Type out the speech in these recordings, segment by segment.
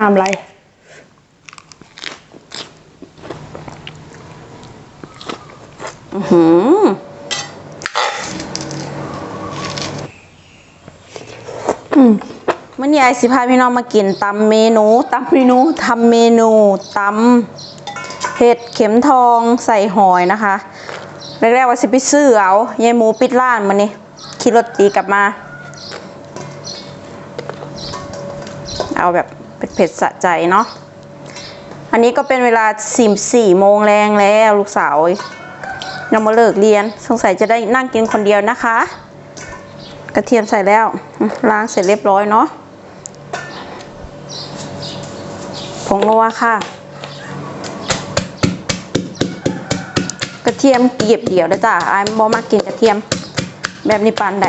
น้ำไรอือหืออืมมื่อนี้ไอสิพาพี่น้องมากินตำเมนูตำเมนูทำเมนูตำเห็ดเข็มทองใส่หอยนะคะแรกๆว่าสิไปซื้อเอายายหมูปิดร้านมานี่ขี่รถตีกลับมา เอาแบบ เผ็ดๆสะใจเนาะอันนี้ก็เป็นเวลาสี่สี่โมงแรงแล้วลูกสาวยังมาเลิกเรียนสงสัยจะได้นั่งกินคนเดียวนะคะ กระเทียมใส่แล้วล้างเสร็จเรียบร้อยเนาะผงนัวค่ะ กระเทียมเกีบเดียวนะจ้ะไอ้บอมากินกระเทียมแบบนี้ปานใด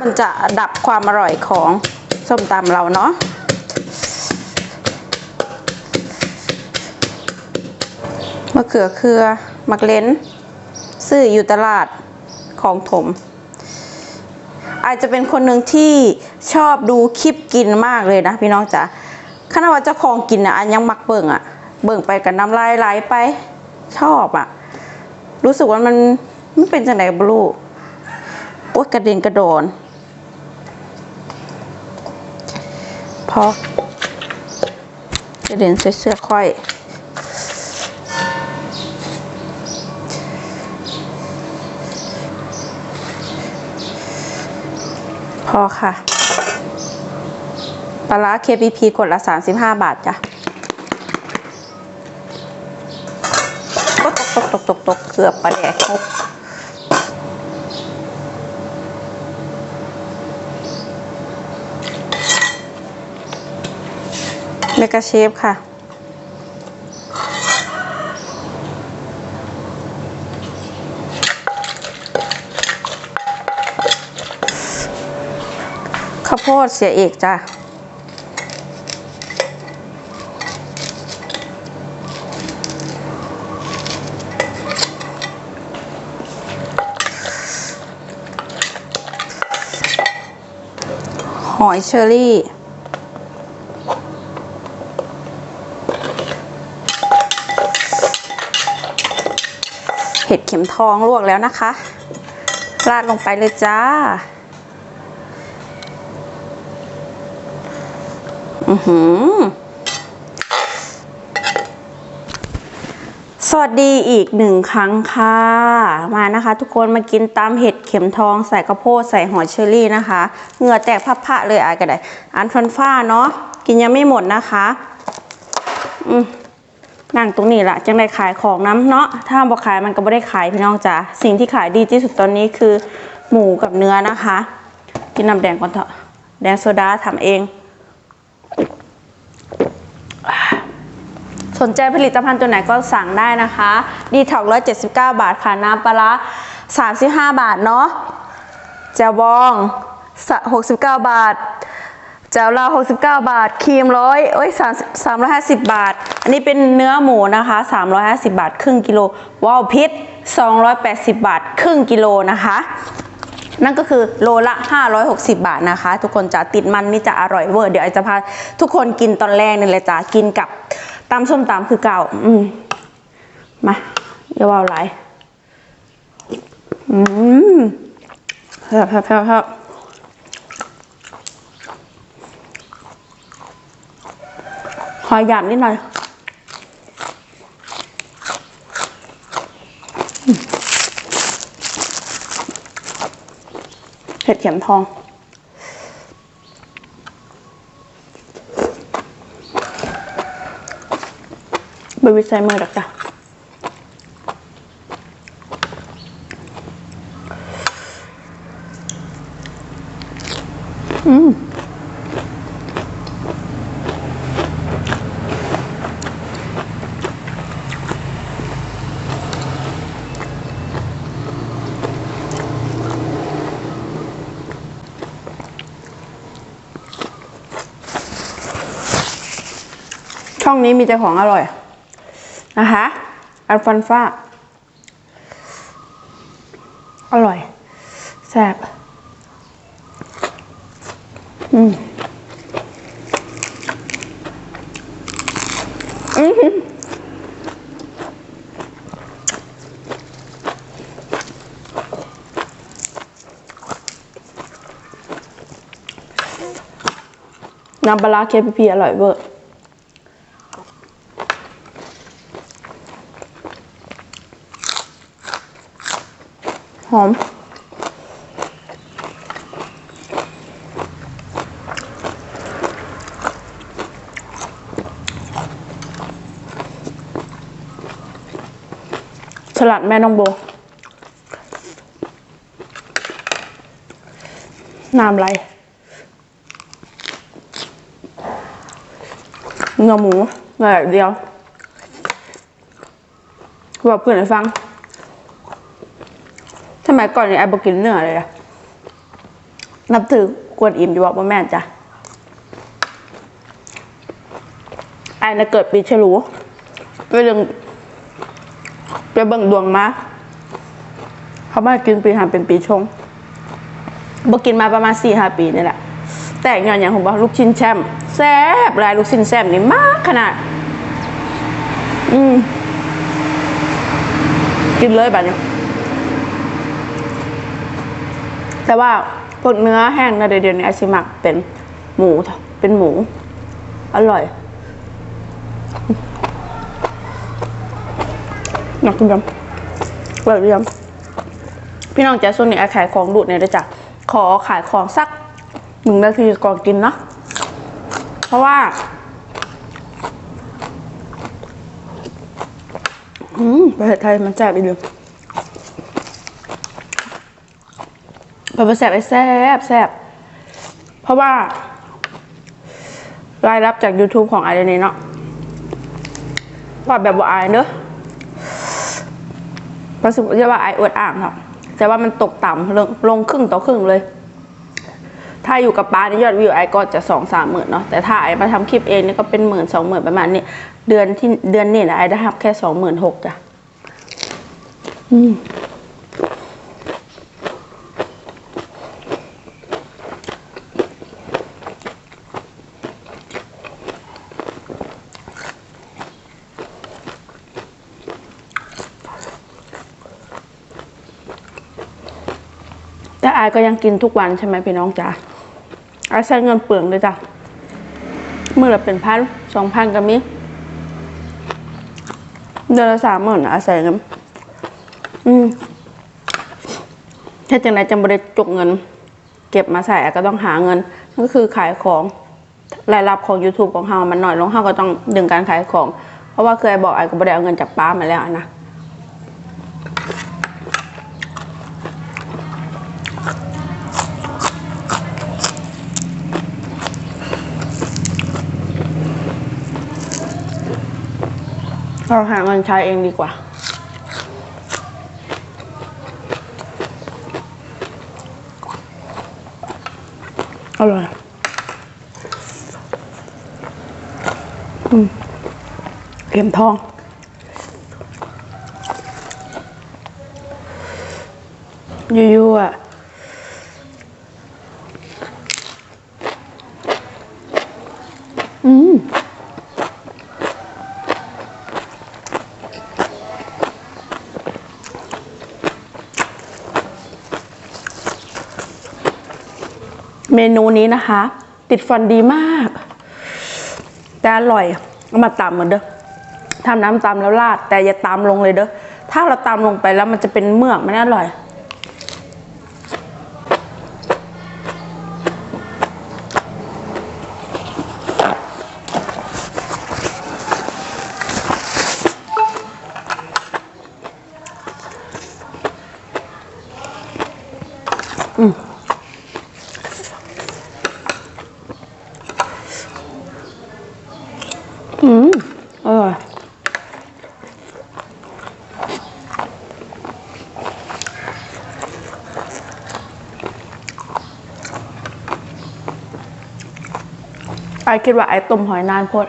มันจะดับความอร่อยของส้มตำเราเนาะ มะเขือเครือมักเลนซื้ออยู่ตลาดของถม อาจจะเป็นคนหนึ่งที่ชอบดูคลิปกินมากเลยนะพี่น้องจ๋าขณะว่าเจ้าของกินนะอันยังมักเบิ่งอะเบิ่งไปกับน้ำลายไหลไป ชอบอะรู้สึกว่ามันมันเป็นจังไดบลูโอ๊ยกระเด็นกระโดนพอกระเด็นเสื้อค่อย อค่ะ ปลาร้า KPP กดละ 35 บาทจ้ะก็ตกตกตกตกตกเกือบปลาแดกหกเมกาเชฟค่ะ ข้าวโพดเสียเอกจ้ะหอยเชอรี่ เห็ดเข็มทองลวกแล้วนะคะ ราดลงไปเลยจ้า อือหือ สวัสดีอีกหนึ่งครั้งค่ะ มานะคะ ทุกคนมากินตามเห็ดเข็มทองใส่ข้าวโพดใส่หอยเชอรี่นะคะ เหงื่อแตกพับๆเลยอายก็ได้ อันฟันฟ้าเนาะ กินยังไม่หมดนะคะ อืมนั่งตรงนี้ละจังได้ขายของน้ำเนาะ ถ้าบอกขายมันก็ไม่ได้ขายพี่น้องจ๋าสิ่งที่ขายดีที่สุดตอนนี้คือ หมูกับเนื้อนะคะ กินน้ำแดงก่อนเถอะ แดงโซดาทำเอง นใจผลิตภัณฑ์ตัวไหนก็สั่งได้นะคะดีท็อกร้อยเจ็ดสิบเก้าบาทค่ะน้ำปลาร้าสามสิบห้าบาทเนาะแจวบองหกสิบเก้าบาทแจวลาวหกสิบเก้าบาท ครีมร้อยโอ้ยสามสามร้อยห้าสิบบาท อันนี้เป็นเนื้อหมูนะคะสามร้อยห้าสิบาท ครึ่งกิโล ว้าวพิษสองร้อยแปดสิบาท ครึ่งกิโลนะคะ นั่นก็คือโลละ 560 บาทนะคะ ทุกคนจะติดมันนี่จะอร่อยเวอร์ เดี๋ยวไอจะพาทุกคนกินตอนแรกนี่เลยจ้ะกินกับ ตำส้มตำคือเก่า อืมมาอย่าว่าไรอืมเพิ่มเพิ่มเพิ่มเพิ่มหอยหยาบนิดหน่อยเห็ดเข็มทอง บริวิตไซเมอดักจ้ะอืมช่องนี้มีแต่ของอร่อย นะคะอัลฟันฟ้า อร่อยแซ่บอืมอื้อหือน้ำปลาร้าเคพีพีอร่อยเวอร์ หอม สลัดแม่น้องโบ น้ำไรเนื้อหมูเนื้อเดียวบอกเพื่อนให้ฟัง สมัยก่อนนี่ไอ้บกินเนื้อเลยอะนับถือกวนอิมอยู่ว่าแม่จ้ะไอ้น่ะเกิดปีฉลูไปเรื่องไปเบิ่งดวงมาเขามากินปีหันเป็นปีชงบกินมาประมาณสี่ห้าปีนี่แหละแต่งานอย่างผมบอกลูกชิ้นแชมแซ่บลายลูกชิ้นแซ่บนี่มากขนาด อืมกินเลยแบบนี้ แต่ว่าพวกเนื้อแห้งนะเดี๋ยวนี้ไอซิมักเป็นหมูเป็นหมู อร่อยนักกินยำแบบยำพี่น้องจะส่วนนี้ขายของดูดเนี่ยด้วยจ้ะขอขายของสักหนึ่งนาทีก่อนกินเนาะเพราะว่าอืมประเทศไทยมันแซ่บอีกเรื่อ งปลาแซ่บไอ้แซ่บแซ่บเพราะว่ารายรับจาก YouTube ของไอเดนี้เนาะว่าแบบว่าไอเนอะประสบจะว่าไออวดอ่างครับแต่ว่ามันตกต่ำลงลงครึ่งต่อครึ่งเลย ถ้าอยู่กับป้านี่ยอดวิวไอก็จะสองสามหมื่นเนาะแต่ถ้าไอมาทำคลิปเองนี่ก็เป็นหมื่นสองหมื่นประมาณนี้ เดือนที่เดือนนี้นะไอได้รับแค่สองหมื่นหกจ้ะอืม ก็ยังกินทุกวันใช่ไหมพี่น้องจ๋าอายใช้เงินเปลืองเลยจ้ะเมื่อละเป็นพันสองพันก็มีเดือนละสามหมื่นอาศัยเงินอืมถ้าจังไรจังบริจกเงิน เก็บมาใส่ก็ต้องหาเงินก็คือขายของรายรับของ YouTube ของเฮามันหน่อยลงเฮาก็ต้องดึงการขายของ เพราะว่าเคยบอกไอ้ก็บ่ได้เอาเงินจากป้ามาแล้วอะนะ เราหาเงินใช้เองดีกว่า อร่อยอืมเข็มทองยู่ๆอะ เมนูนี้นะคะ ติดฟันดีมาก แต่อร่อยเอามาตำเหมือนเด้อทำน้ำตำแล้วราด แต่อย่าตำลงเลยเด้อถ้าเราตำลงไปแล้วมันจะเป็นเมือกมันไม่อร่อย อืมอร่อย ไอคิดว่าไอต้มหอยนานโพด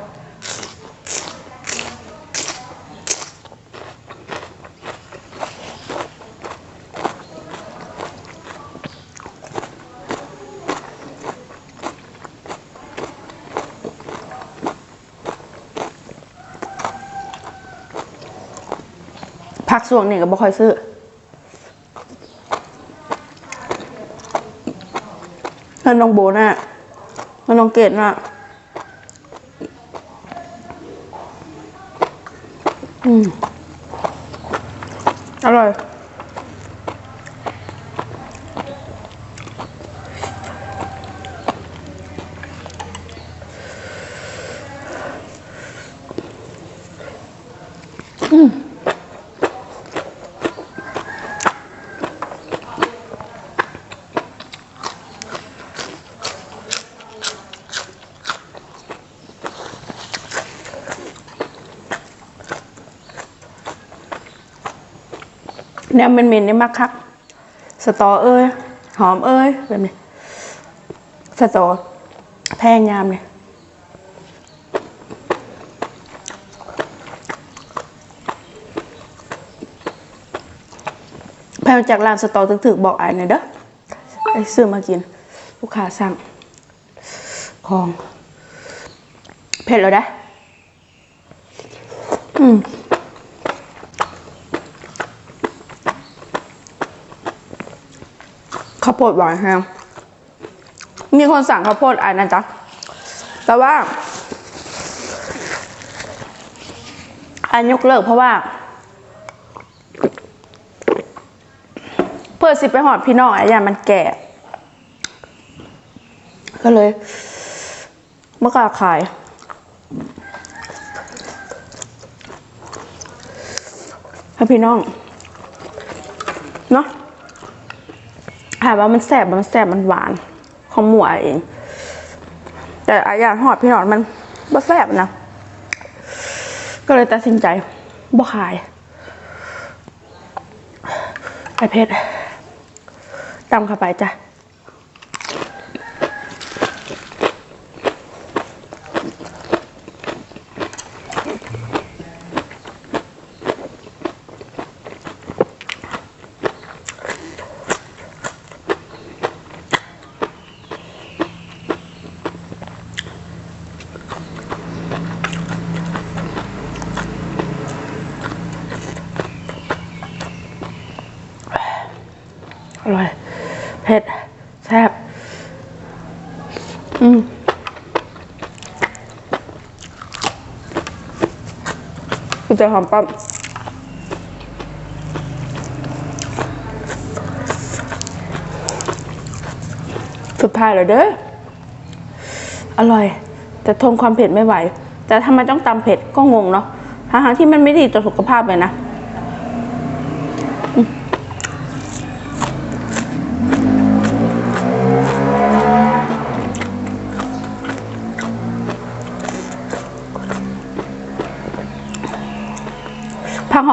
พักส่วงนี่ก็บ่ค่อยซื้อเงินน้องโบน่ะเงินน้องเกดน่ะ อืมอร่อย แนวเมนๆนี่มากคักสตอเอ้ยหอมเอ้ยแบบนี้สตอแพงยามเนี่ยแพงจากร้านสตอถึกๆบอกอายหน่อยเด้อไอ้ซื้อมากิน ลูกค้าสั่งของเผ็ดแล้วได้อืม ข้าวโพดหวานแฮงมีคนสั่งข้าวโพดอันนะจ๊ะ แต่ว่า อันยกเลิกเพราะว่า เพื่อสิไปหอดพี่น้องไอ้ยามันแก่ ก็เลยเมื่อกล้าขายให้พี่น้อง เนาะ ถามว่ามันแสบมันแสบมันหวานของหมูอเอง แต่อาอยางหอดพี่หนอนมันบ่แสบนะก็เลยตัดสินใจบ่ขายไอเพชรตำเข้าไปจ้ะ อร่อย เผ็ด แซ่บ อืมคือจะหอมปั๊มสุดท้ายเลยเด้อ อร่อย แต่ทนความเผ็ดไม่ไหว แต่ทำไมต้องตำเผ็ดก็งงเนาะทั้งที่มันไม่ดีต่อสุขภาพเลยนะ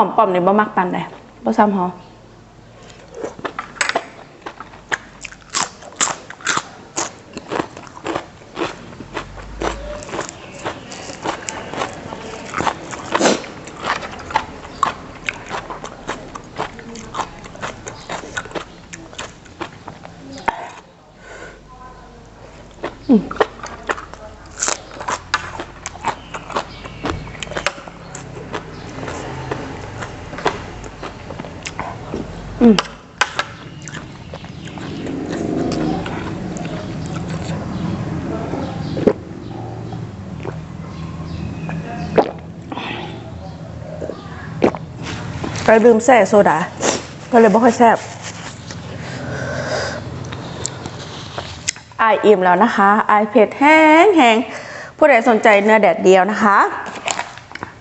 อมป้อมนี่บ่มักปานใดบ่ซ้ำหอม ก็ดื่มแซ่โซดา ก็เลยบ่ค่อยแซ่บอายอิ่มแล้วนะคะอายเผ็ดแห้งแห้งผู้ใดสนใจเนื้อแดดเดียวนะคะ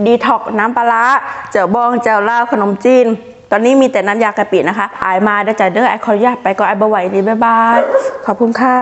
ดีท็อกน้ำปลาร้าเจียวบองเจียวลาขนมจีน ตอนนี้มีแต่น้ำยากะปินะคะอายมาได้จ่ายเด้อไอายขออนุญาตไปก็ไอายบะไหวดีบ๊ายบาย ขอบคุณค่ะ